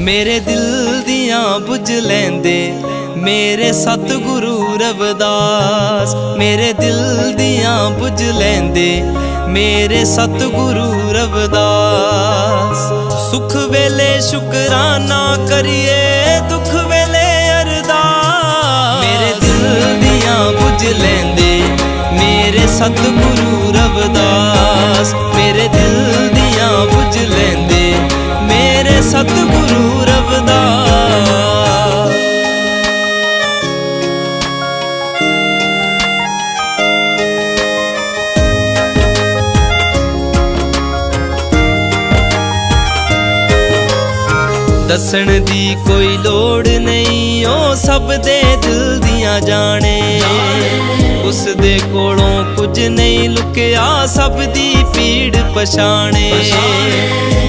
ਮੇਰੇ ਦਿਲ ਦੀਆਂ ਬੁਝ ਲੈਂਦੇ, ਮੇਰੇ ਸਤਿਗੁਰੂ ਰਵਦਾਸ। ਮੇਰੇ ਦਿਲ ਦੀਆਂ ਬੁਝ ਲੈਂਦੇ, ਮੇਰੇ ਸਤਿਗੁਰੂ ਰਵਦਾਸ। ਸੁਖ ਵੇਲੇ ਸ਼ੁਕਰਾਨਾ ਕਰੀਏ, ਦੁੱਖ ਵੇਲੇ ਅਰਦਾਸ। ਮੇਰੇ ਦਿਲ ਦੀਆਂ ਬੁਝ ਲੈਂਦੇ, ਮੇਰੇ ਸਤਿਗੁਰੂ ਰਵਦਾਸ। ਮੇਰੇ ਦਿਲ ਦੀਆਂ ਬੁਝ ਲੈਂਦੇ, ਮੇਰੇ ਸਤਿਗੁਰੂ ਦੱਸਣ ਦੀ ਕੋਈ ਲੋੜ ਨਹੀਂ, ਉਹ ਸਭ ਦੇ ਦਿਲ ਦੀਆਂ ਜਾਣੇ। ਉਸ ਦੇ ਕੋਲੋਂ ਕੁਝ ਨਹੀਂ ਲੁਕਿਆ, ਸਭ ਦੀ ਪੀੜ ਪਛਾਣੇ।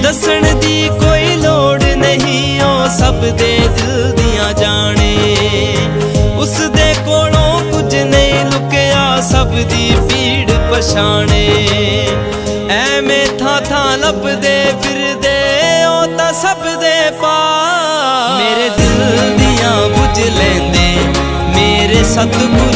ਦੱਸਣ ਦੀ ਕੋਈ ਲੋੜ ਨਹੀਂ, ਉਹ ਸਭ ਦੇ ਦਿਲ ਦੀਆਂ ਜਾਣੇ। ਉਸ ਦੇ ਕੋਲੋਂ ਕੁਝ ਨਹੀਂ ਲੁਕਿਆ, ਸਭ ਦੀ ਪੀੜ ਪਛਾਣੇ। ਐਵੇਂ ਥਾਂ ਥਾਂ ਲੱਭਦੇ ਫਿਰਦੇ ਤਾਂ ਸਭ ਦੇ ਪਾ ਮੇਰੇ ਦਿਲ ਦੀਆਂ ਬੁਝ ਲੈਂਦੇ ਮੇਰੇ ਸਤਿਗੁਰੂ